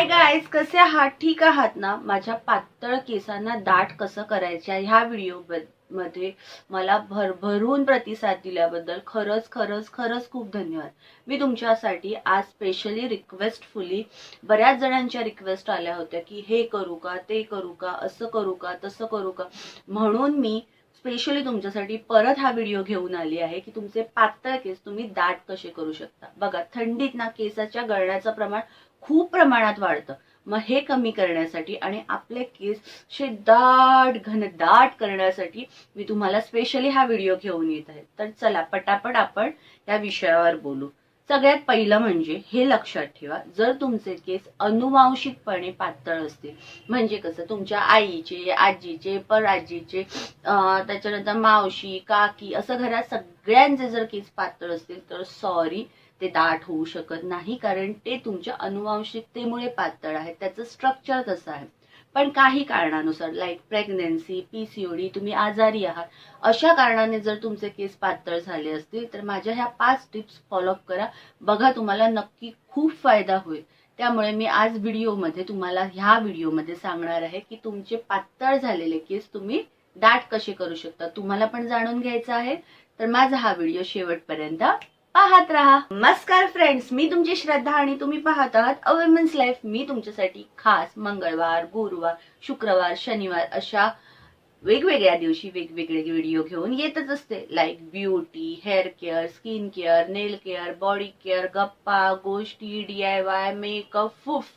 Hi guys कसे आहात? ठीक आहात ना? माझ्या पातळ केसांना दाट कसं करायच्या ह्या व्हिडिओमध्ये मला भरभरून प्रतिसाद दिल्याबद्दल खरंच खरंच खरंच खूप धन्यवाद. मी तुमच्यासाठी आज स्पेशली रिक्वेस्टफुली बऱ्याच जणांच्या रिक्वेस्ट आल्या होत्या की हे करू का ते करू का असं करू का तसं करू का. म्हणून मी स्पेशली तुमच्यासाठी परत हा व्हिडिओ घेऊन आली आहे की तुमचे पातळ केस तुम्ही दाट कसे करू शकता. बघा थंडीत ना केसाच्या गळण्याचं प्रमाण खूप प्रमाणात वाढतं. मग हे कमी करण्यासाठी आणि आपले केस असे दाट घनदाट करण्यासाठी मी तुम्हाला स्पेशली हा व्हिडिओ घेऊन येत आहे. तर चला पटापट आपण या विषयावर बोलू. सगळ्यात पहिलं म्हणजे हे लक्षात ठेवा जर तुमचे केस अनुवांशिकपणे पातळ असतील म्हणजे कसं तुमच्या आईचे आजीचे पराजीचे त्याच्यानंतर मावशी काकी असं घरात सगळ्यांचे जर केस पातळ असतील तर सॉरी ते दाट होऊ शकत नाही कारण ते तुमच्या अनुवांशिकतेमुळे पातळ आहे त्याचं स्ट्रक्चर तसं आहे. पण काही कारणानुसार लाईक प्रेग्नेन्सी पीसीओडी तुम्ही आजारी आहात अशा कारणाने जर तुमचे केस पातळ झाले असतील तर माझ्या ह्या पाच टिप्स फॉलोअप करा. बघा तुम्हाला नक्की खूप फायदा होईल. त्यामुळे मी आज व्हिडिओमध्ये तुम्हाला ह्या व्हिडिओमध्ये सांगणार आहे की तुमचे पातळ झालेले केस तुम्ही दाट कसे करू शकता. तुम्हाला पण जाणून घ्यायचं आहे. तर माझा हा व्हिडिओ शेवटपर्यंत पाहत राहा. नमस्कार फ्रेंड्स मी तुमची श्रद्धा आणि तुम्ही पाहत आहात अ वुमेन्स लाईफ मी तुमच्यासाठी खास मंगळवार गुरुवार शुक्रवार शनिवार अशा वेगवेगळ्या दिवशी वेगवेगळे व्हिडिओ घेऊन येतच असते. Like beauty hair care skin care nail care body care गप्पा गोष्टी डी आय वाय मेकअप फुफ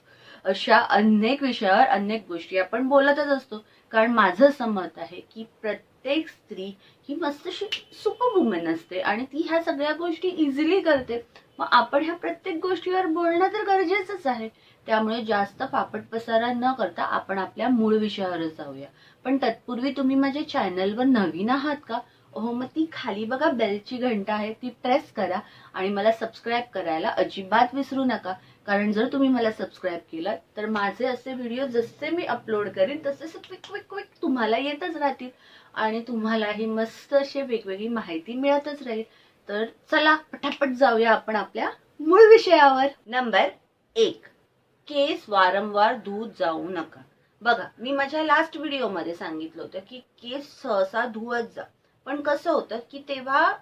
अशा अनेक विषयावर अनेक गोष्टी आपण बोलतच असतो. कारण माझं असं मत आहे की प्रत्येक स्त्री ही मस्तशी सुपर असते आणि ती ह्या सगळ्या गोष्टी इझिली करते. मग आपण ह्या प्रत्येक गोष्टीवर बोलणं तर गरजेचंच आहे. त्यामुळे जास्त फापट पसारा न करता आपण आपल्या मूळ विषयावरच जाऊया. पण तत्पूर्वी तुम्ही माझ्या चॅनलवर नवीन आहात का? हो मग ती खाली बघा बेलची घंटा आहे ती प्रेस करा आणि मला सबस्क्राईब करायला अजिबात विसरू नका. कारण जर तुम्ही मला सबस्क्राईब केलं तर माझे असे व्हिडिओ जसे मी अपलोड करेन तसे क्विक क्विक क्विक तुम्हाला येतच राहतील. आणि तुम्हालाही मस्त अशी वेगवेगळी माहिती मिळतच राहील. तर चला पटापट जाऊया आपण आपल्या मूळ विषयावर. नंबर एक. केस वारंवार धुत जाऊ नका. बघा मी माझ्या लास्ट व्हिडिओमध्ये सांगितलं होतं की केस सहसा धुवत जा. पण कसं होतं की तेव्हा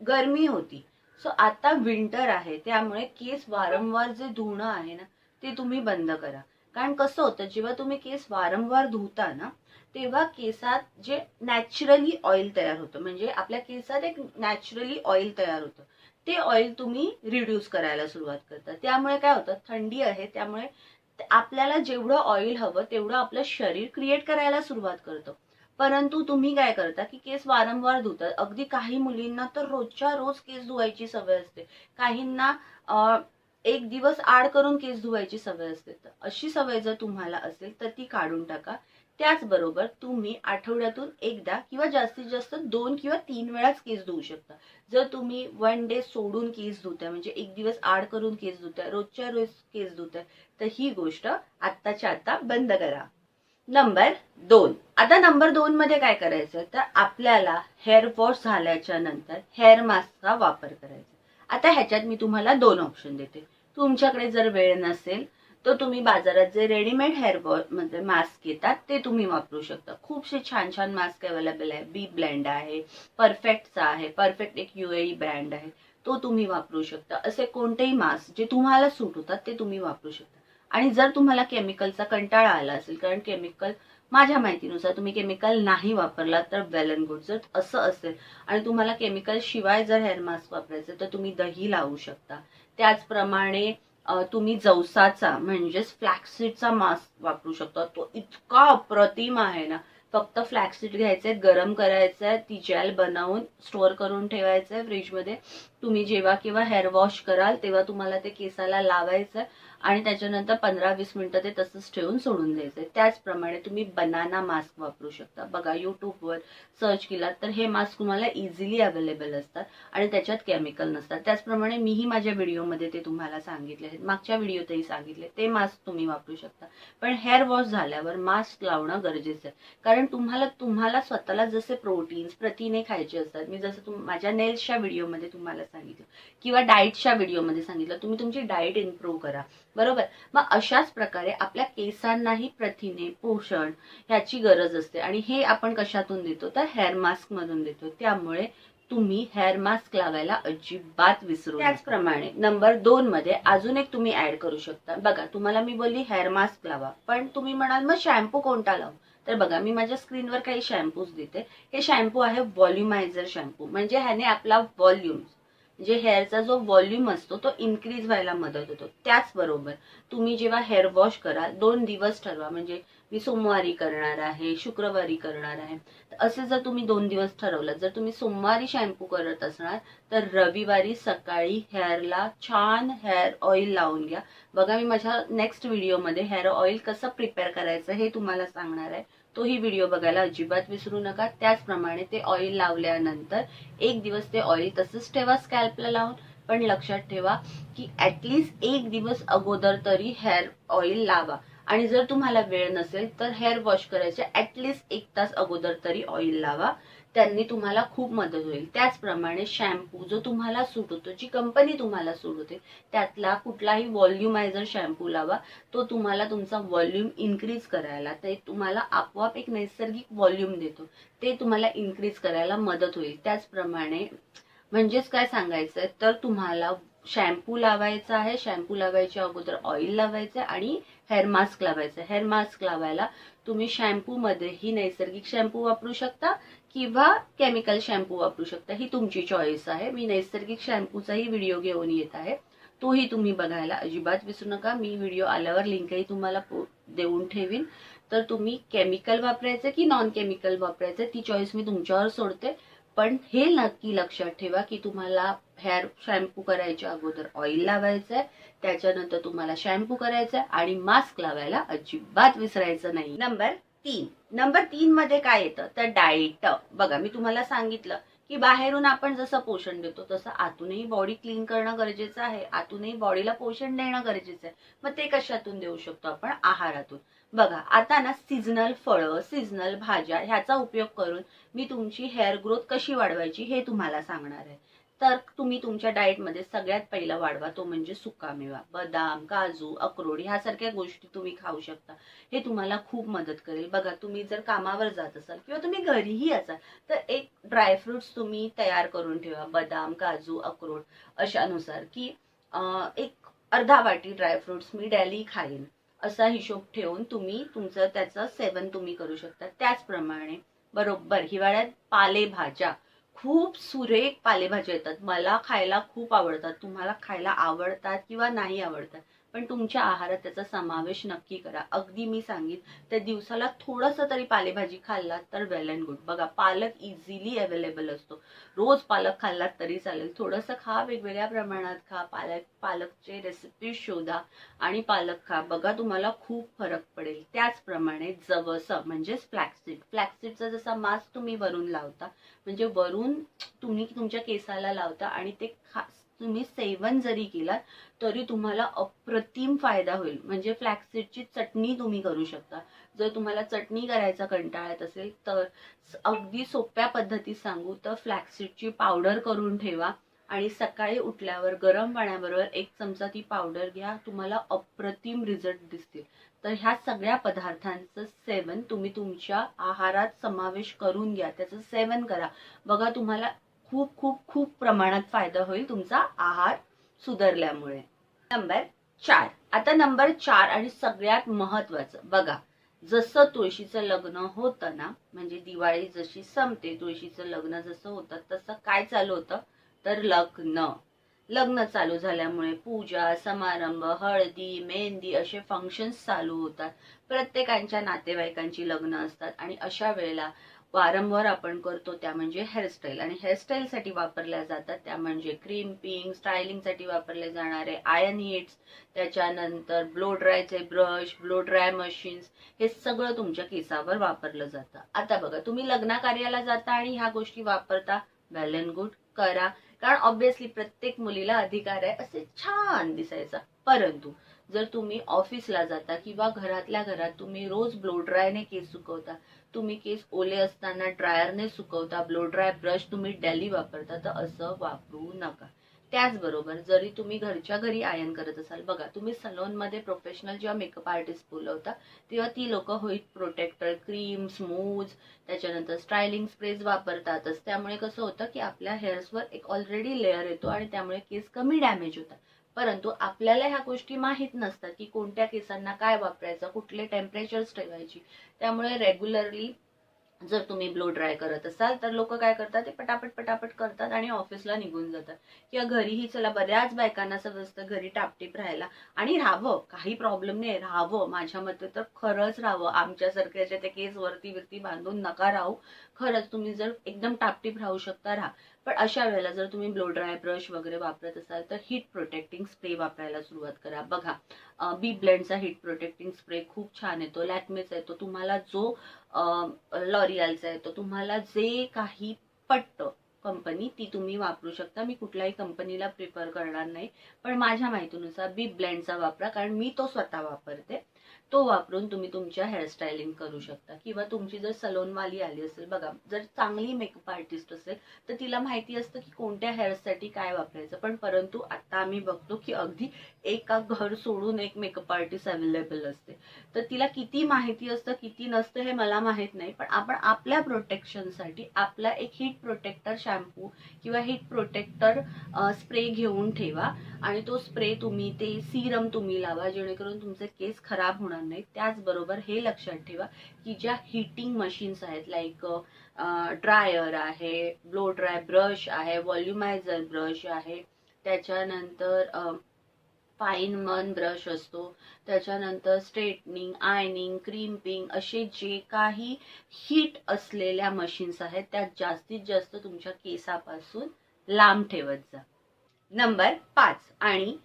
गरमी होती. सो आता विंटर आहे त्यामुळे केस वारंवार जे धुणं आहे ना ते तुम्ही बंद करा. कारण कसं होतं जेव्हा तुम्ही केस वारंवार धुता ना तेव्हा केसात जे नॅचरली ऑइल तयार होतं. म्हणजे आपल्या केसात एक नॅचरली ऑइल तयार होतं. ते ऑइल तुम्ही रिड्यूस करायला सुरुवात करता. त्यामुळे काय होतं थंडी आहे त्यामुळे आपल्याला जेवढं ऑइल हवं तेवढं आपलं शरीर क्रिएट करायला सुरुवात करतं. परंतु तुम्ही काय करता की केस वारंवार धुतात. अगदी काही मुलींना तर रोजच्या रोज केस धुवायची सवय असते. काहींना एक दिवस आड करून केस धुवायची सवय असते. तर अशी सवय जर तुम्हाला असेल तर ती काढून टाका. त्याचबरोबर तुम्ही आठवड्यातून एकदा किंवा जास्तीत जास्त दोन किंवा तीन वेळाच केस धुवू शकता. जर तुम्ही वन डे सोडून केस धुताय म्हणजे एक दिवस आड करून केस धुताय रोजच्या रोज केस धुताय तर ही गोष्ट आत्ताच्या आता बंद करा. नंबर दोन. आता नंबर दोन मध्ये काय करायचं? तर आपल्याला हेअर वॉश झाल्याच्यानंतर हेअर मास्कचा वापर करायचा. आता ह्याच्यात मी तुम्हाला दोन ऑप्शन देते. तुमच्याकडे जर वेळ नसेल तर तुम्ही बाजारात जे रेडीमेड हेअर वॉश म्हणजे मास्क येतात ते तुम्ही वापरू शकता. खूपसे छान छान मास्क अवेलेबल आहे. बी ब्लँड आहे परफेक्टचा आहे परफेक्ट एक युएई ब्रँड आहे. तो तुम्ही वापरू शकता. असे कोणतेही मास्क जे तुम्हाला सूट होतात ते तुम्ही वापरू शकता. आणि जर तुम्हाला केमिकलचा कंटाळा आला असेल कारण केमिकल माझ्या माहितीनुसार तुम्ही केमिकल नाही वापरला तर वेल अँड गुड जर असं असेल आणि तुम्हाला केमिकल शिवाय जर हेअर मास्क वापरायचं तर तुम्ही दही लावू शकता. त्याचप्रमाणे तुम्ही जवसाचा म्हणजेच फ्लॅक्सीडचा मास्क वापरू शकता. तो इतका अप्रतिम आहे ना. फक्त फ्लॅक्सीड घ्यायचे गरम करायचं ती जेल बनवून स्टोअर करून ठेवायचं आहे फ्रीजमध्ये तुम्ही जेव्हा केव्हा हेअर वॉश कराल तेव्हा तुम्हाला ते केसाला लावायचं आणि त्याच्यानंतर पंधरा वीस मिनिटं ते तसंच ठेवून सोडून द्यायचं. त्याचप्रमाणे तुम्ही बनाना मास्क वापरू शकता. बघा यूट्यूबवर सर्च केलात तर हे मास्क तुम्हाला इझिली अवेलेबल असतात आणि त्याच्यात केमिकल नसतात. त्याचप्रमाणे मीही माझ्या व्हिडिओमध्ये ते तुम्हाला सांगितले आहेत. मागच्या व्हिडिओतही सांगितले ते मास्क तुम्ही वापरू शकता. पण हेअर वॉश झाल्यावर मास्क लावणं गरजेचं आहे. कारण तुम्हाला तुम्हाला स्वतःला जसे प्रोटीन्स प्रथिने खायचे असतात मी जसं तुम माझ्या नेल्सच्या व्हिडिओमध्ये तुम्हाला सांगितलं किंवा डाएटच्या व्हिडिओमध्ये सांगितलं तुम्ही तुमची डाएट इम्प्रूव्ह करा. बरोबर? मग अशाच प्रकारे आपल्या केसांनाही प्रथिने पोषण ह्याची गरज असते. आणि हे आपण कशातून देतो? तर हेअर मास्क मधून देतो. त्यामुळे तुम्ही हेअर मास्क लावायला अजिबात विसरू. त्याचप्रमाणे नंबर दोन मध्ये अजून एक तुम्ही ऍड करू शकता. बघा तुम्हाला मी बोलली हेअर मास्क लावा. पण तुम्ही म्हणाल मग शॅम्पू कोणता लावू? तर बघा मी माझ्या स्क्रीनवर काही शॅम्पूज देते. हे शॅम्पू आहे व्हॉल्युमायझर शॅम्पू म्हणजे ह्याने आपला व्हॉल्यूम म्हणजे जे हेअरचा जो व्हॉल्यूम असतो तो इन्क्रीज व्हायला मदत होतो. त्याचबरोबर तुम्ही जेव्हा हेअर वॉश कराल दोन दिवस ठरवा. म्हणजे मी सोमवारी करणार आहे शुक्रवारी करणार आहे. असे जर तुम्ही दोन दिवस ठरवलं जर तुम्ही सोमवारी शॅम्पू करत असणार तर रविवारी सकाळी हेअरला छान हेअर ऑइल लावून घ्या. बघा मी माझ्या नेक्स्ट व्हिडिओमध्ये हेअर ऑइल कसं प्रिपेअर करायचं हे तुम्हाला सांगणार आहे. तोही व्हिडिओ बघायला अजिबात विसरू नका. त्याचप्रमाणे ते ऑइल लावल्यानंतर एक दिवस ते ऑइल तसंच ठेवा स्कॅल्पला लावून. पण लक्षात ठेवा की ऍटलिस्ट एक दिवस अगोदर तरी हेअर ऑइल लावा. आणि जर तुम्हाला वेळ नसेल तर हेअर वॉश करायच्या ऍटलिस्ट एक तास अगोदर तरी ऑइल लावा. त्यांनी तुम्हाला खूप मदत होईल. त्याचप्रमाणे शॅम्पू जो तुम्हाला सूट होतो जी कंपनी तुम्हाला सूट होते त्यातला कुठलाही व्हॉल्युमायझर शॅम्पू लावा तो तुम्हाला तुमचा व्हॉल्यूम इन्क्रीज करायला ते तुम्हाला आपोआप एक नैसर्गिक व्हॉल्यूम देतो. ते तुम्हाला इन्क्रीज करायला मदत होईल. त्याचप्रमाणे म्हणजेच काय सांगायचंय तर तुम्हाला शॅम्पू लावायचा आहे शॅम्पू लावायच्या अगोदर ऑइल लावायचं आणि हेअर मास्क लावायचं हेअर मास्क लावायला तुम्ही शॅम्पूमध्ये ही नैसर्गिक शॅम्पू वापरू शकता. किंवा केमिकल शॅम्पू वापरू शकता. ही तुमची चॉईस आहे. मी नैसर्गिक शॅम्पूचाही व्हिडिओ घेऊन येत आहे. तोही तुम्ही बघायला अजिबात विसरू नका. मी व्हिडिओ आल्यावर लिंकही तुम्हाला पो- देऊन ठेवीन. तर तुम्ही केमिकल वापरायचं की नॉन केमिकल वापरायचं ती चॉईस मी तुमच्यावर सोडते. पण हे नक्की लक्षात ठेवा की तुम्हाला हेअर शॅम्पू करायच्या अगोदर ऑइल लावायचं आहे त्याच्यानंतर तुम्हाला शॅम्पू करायचा आहे आणि मास्क लावायला अजिबात विसरायचं नाही. नंबर तीन. नंबर तीन मध्ये काय येतं? तर डाएट बघा मी तुम्हाला सांगितलं की बाहेरून आपण जसं पोषण देतो तसं आतूनही बॉडी क्लीन करणं गरजेचं आहे. आतूनही बॉडीला पोषण देणं गरजेचं आहे. मग ते कशातून देऊ शकतो आपण? आहारातून. बघा आता ना सीझनल फळं सीझनल भाज्या ह्याचा उपयोग करून मी तुमची हेअर ग्रोथ कशी वाढवायची हे तुम्हाला सांगणार आहे. तर तुम्ही तुमच्या डाएटमध्ये सगळ्यात पहिला वाढवा तो म्हणजे सुकामेवा बदाम काजू अक्रोड ह्यासारख्या गोष्टी तुम्ही खाऊ शकता. हे तुम्हाला खूप मदत करेल. बघा तुम्ही जर कामावर जात असाल किंवा तुम्ही घरीही असाल तर एक ड्रायफ्रुट्स तुम्ही तयार करून ठेवा. बदाम काजू अक्रोड अशानुसार की एक अर्धा वाटी ड्रायफ्रुट्स मी डेली खाईन. असा हिशोब ठेवून तुम्ही तुमचं त्याचं सेवन तुम्ही करू शकता. त्याचप्रमाणे बरोबर हिवाळ्यात पालेभाज्या खूप सुरेख पालेभाज्या येतात. मला खायला खूप आवडतात. तुम्हाला खायला आवडतात किंवा नाही आवडतात. पण तुमच्या आहारात त्याचा समावेश नक्की करा. अगदी मी सांगित त्या दिवसाला थोडंसं तरी पालेभाजी खाल्लात तर वेल अँड गुड बघा पालक इझिली अवेलेबल असतो. रोज पालक खाल्लात तरी चालेल. थोडंसं खा वेगवेगळ्या प्रमाणात खा. पालक पालकचे रेसिपी शोधा आणि पालक खा. बघा तुम्हाला खूप फरक पडेल. त्याचप्रमाणे जवस म्हणजेच फ्लॅक्सिड फ्लॅक्सिडचा जसा मास्क तुम्ही वरून लावता म्हणजे वरून तुम्ही तुमच्या केसाला लावता आणि ते खा तुम्ही सेवन जरी केलात तरी तुम्हाला अप्रतिम फायदा होईल. म्हणजे फ्लॅक्सीडची चटणी तुम्ही करू शकता. जर तुम्हाला चटणी करायचा कंटाळा येत असेल तर अगदी सोप्या पद्धतीत सांगू तर फ्लॅक्सीडची पावडर करून ठेवा आणि सकाळी उठल्यावर गरम पाण्याबरोबर एक चमचा ती पावडर घ्या तुम्हाला अप्रतिम रिझल्ट दिसतील. तर ह्या सगळ्या पदार्थांचं सेवन तुम्ही तुमच्या आहारात समावेश करून घ्या. त्याचं सेवन करा. बघा तुम्हाला खूप खूप खूप प्रमाणात फायदा होईल तुमचा आहार सुधारल्यामुळे. नंबर चार. आता नंबर चार आणि सगळ्यात महत्वाचं बघा जसं तुळशीचं लग्न होतं ना म्हणजे दिवाळी जशी संपते तुळशीचं लग्न जसं होतं तसं काय चालू होतं? तर लग्न. लग्न चालू झाल्यामुळे पूजा समारंभ हळदी मेहंदी असे फंक्शन्स चालू होतात. प्रत्येकांच्या नातेवाईकांची लग्न असतात आणि अशा वेळेला वारंवार आपण करतो त्या म्हणजे हेअरस्टाईल आणि हेअरस्टाईलसाठी वापरल्या जातात त्या म्हणजे क्रिम्पिंग स्टायलिंगसाठी वापरले जाणारे आयन हिट्स त्याच्यानंतर ब्लो ड्रायचे ब्रश ब्लो ड्राय मशीन्स हे सगळं तुमच्या केसावर वापरलं जातं. आता बघा तुम्ही लग्न कार्याला जाता आणि ह्या गोष्टी वापरता वेल अँड गुड करा. कारण ऑब्विसली प्रत्येक मुलीला अधिकार आहे असे छान दिसायचा. परंतु जर तुम्ही ऑफिसला जाता किंवा घरातल्या घरात तुम्ही रोज ब्लो ड्रायने केस सुकवता तुम्ही केस ओले असताना ड्रायरने सुकवता ब्लो ड्राय ब्रश तुम्ही डेली वापरता तर असं वापरू नका. त्याचबरोबर जरी तुम्ही घरच्या घरी आयन करत असाल बघा तुम्ही सलोनमध्ये प्रोफेशनल जेव्हा मेकअप आर्टिस्ट बोलवता तेव्हा ती लोक होईत प्रोटेक्टर क्रीम स्मूज त्याच्यानंतर स्टायलिंग स्प्रेज वापरतातच. त्यामुळे कसं होतं की आपल्या हेअर्सवर एक ऑलरेडी लेअर येतो आणि त्यामुळे केस कमी डॅमेज होतात. परंतु आपल्याला ह्या गोष्टी माहीत नसतात की कोणत्या केसांना काय वापरायचं कुठले टेम्परेचर्स ठेवायची. त्यामुळे रेग्युलरली जर तुम्ही ब्लो ड्राय करत असाल तर लोक काय करतात ते पटापट पटापट करतात आणि ऑफिसला निघून जातात. किंवा घरीही चला बऱ्याच बायकांना असं असतं घरी टापटीप राहायला. आणि राहावं काही प्रॉब्लेम नाही राहावं. माझ्या मते तर खरंच राहावं. आमच्यासारख्याच्या त्या केस वरती वरती बांधून नका राहू. खरंच तुम्ही जर एकदम टापटीप राहू शकता राहा. पण अशा वेळेला जर तुम्ही ब्लो ड्राय ब्रश वगैरे वापरत असाल तर हीट प्रोटेक्टिंग स्प्रे वापरायला सुरुवात करा. बघा बी ब्लेंडचा हीट प्रोटेक्टिंग स्प्रे खूप छान येतो. लॅक्मेचा येतो तुम्हाला जो लॉरियलचा येतो तुम्हाला जे काही पटतं कंपनी ती तुम्ही वापरू शकता. मी कुठल्याही कंपनीला प्रिफर करणार नाही. पण माझ्या माहितीनुसार बी ब्लेंडचा वापरा. कारण मी तो स्वतः वापरते. तो वापरून तुम्ही तुमच्या हेअरस्टाईलिंग करू शकता. किंवा तुमची जर सलोनवाली आली असेल बघा जर चांगली मेकअप आर्टिस्ट असेल तर तिला माहिती असतं की कोणत्या हेअरसाठी काय वापरायचं. पण परंतु आता आम्ही बघतो की अगदी एका घर सोडून एक मेकअप आर्टिस्ट अवेलेबल असते. तर तिला किती माहिती असतं किती नसतं हे मला माहीत नाही. पण आपण आपल्या प्रोटेक्शनसाठी आपला एक हीट प्रोटेक्टर शॅम्पू किंवा हीट प्रोटेक्टर स्प्रे घेऊन ठेवा. आणि तो स्प्रे तुम्ही ते सिरम तुम्ही लावा जेणेकरून तुमचे केस खराब होणार नाही. त्याचबरोबर हे लक्षात ठेवा की ज्या हिटिंग मशीन्स आहेत लाईक ड्रायर आहे ब्लो ड्राय ब्रश आहे व्हॉल्युमायझर ब्रश आहे. त्याच्यानंतर फाईन मन ब्रश असतो. त्याच्यानंतर स्ट्रेटनिंग आयनिंग क्रीम्पिंग असे जे काही हीट असलेल्या मशीन्स आहेत त्या जास्तीत जास्त तुमच्या केसापासून लांब ठेवत जा. नंबर पाच आणि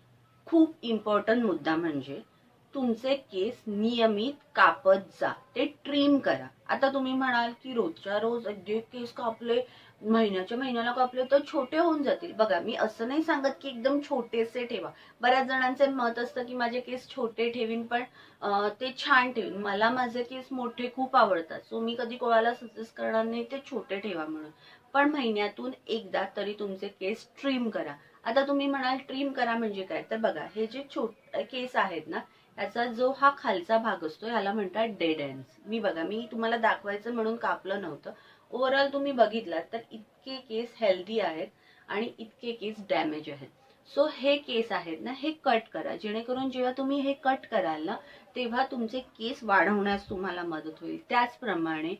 खूप इम्पॉर्टंट मुद्दा म्हणजे तुमचे केस नियमित कापत जा. ते ट्रिम करा. आता तुम्ही म्हणाल की रोजच्या रोज जे केस कापले महिन्याच्या महिन्याला कापले तर छोटे होऊन जातील. बघा मी असं नाही सांगत की एकदम छोटेसे ठेवा. बऱ्याच जणांचे मत असतं की माझे केस छोटे ठेवीन पण ते छान ठेवीन. मला माझे केस मोठे खूप आवडतात. सो मी कधी कोणाला सजेस्ट करणार नाही ते छोटे ठेवा म्हणून. पण महिन्यातून एकदा तरी तुमचे केस ट्रिम करा. आता तुम्ही म्हणाल ट्रिम करा म्हणजे काय? तर बघा हे जे छोट केस आहेत ना याचा जो हा खालचा भाग असतो ह्याला म्हणतात डेड एंड्स मी बघा मी तुम्हाला दाखवायचं म्हणून कापलं नव्हतं. ओव्हरऑल तुम्ही बघितलात तर इतके केस हेल्दी आहेत आणि इतके केस डॅमेज आहेत. सो हे केस आहेत ना हे कट करा. जेणेकरून जेव्हा तुम्ही हे कट कराल ना तेव्हा तुमचे केस वाढवण्यास तुम्हाला मदत होईल. त्याचप्रमाणे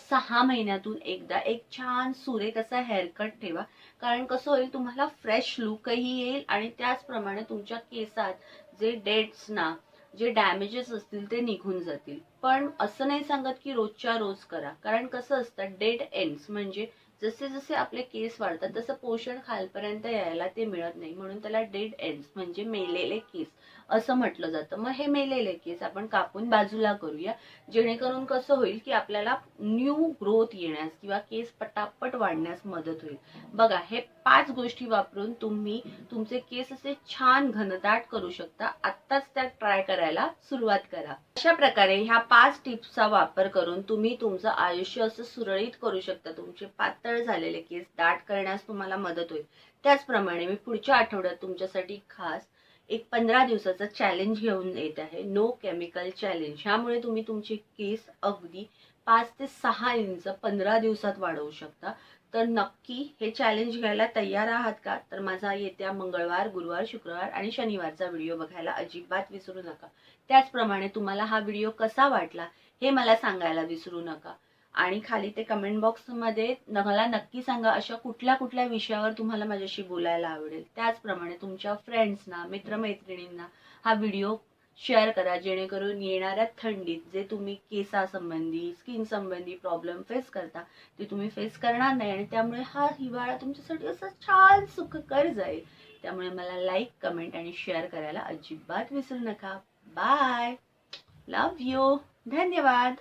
सहा महिन्यातून एकदा एक छान सुरेख असा हेअरकट ठेवा. कारण कसं होईल तुम्हाला फ्रेश लुकही येईल आणि त्याचप्रमाणे तुमच्या केसात जे डेट्स ना जे डॅमेजेस असतील ते निघून जातील. पण असं नाही सांगत की रोजच्या रोज करा. कारण कसं असतं डेड एंड्स म्हणजे जसे जसे आपले केस वाढतात तसं पोषण खालपर्यंत यायला ते मिळत नाही. म्हणून त्याला डेड एंड्स म्हणजे मेलेले केस असं म्हटलं जातं. मग हे मेलेले केस आपण कापून बाजूला करूया. जेणेकरून कसं होईल की आपल्याला न्यू ग्रोथ येण्यास किंवा केस पटापट वाढण्यास मदत होईल. बघा हे पाच गोष्टी वापरून तुम्ही तुमचे केस असे छान घनदाट करू शकता. आत्ताच त्या ट्राय करायला सुरुवात करा. अशा प्रकारे ह्या पाच टिप्सचा वापर करून तुम्ही तुमचं आयुष्य असं सुरळीत करू शकता. तुमचे पातळ झालेले केस दाट करण्यास तुम्हाला मदत होईल. त्याचप्रमाणे मी पुढच्या आठवड्यात तुमच्यासाठी खास एक पंधरा दिवसाचा चॅलेंज घेऊन येत आहे. नो केमिकल चॅलेंज ह्यामुळे तुम्ही तुमचे केस अगदी पाच ते सहा इंच पंधरा दिवसात वाढवू शकता. तर नक्की हे चॅलेंज घ्यायला तयार आहात का? तर माझा येत्या मंगळवार गुरुवार शुक्रवार आणि शनिवारचा व्हिडिओ बघायला अजिबात विसरू नका. त्याचप्रमाणे तुम्हाला हा व्हिडिओ कसा वाटला हे मला सांगायला विसरू नका. आणि खाली ते कमेंट बॉक्समध्ये मला नक्की सांगा अशा कुठल्या कुठल्या विषयावर तुम्हाला माझ्याशी बोलायला आवडेल. त्याचप्रमाणे तुमच्या फ्रेंड्सना मित्रमैत्रिणींना हा व्हिडिओ शेअर करा जेणेकरून येणाऱ्या थंडीत जे तुम्ही केसासंबंधी स्किन संबंधी प्रॉब्लेम फेस करता ते तुम्ही फेस करणार नाही. आणि त्यामुळे हा हिवाळा तुमच्यासाठी असा छान सुखकर जाईल. त्यामुळे मला लाईक कमेंट आणि शेअर करायला अजिबात विसरू नका. बाय लव यू धन्यवाद.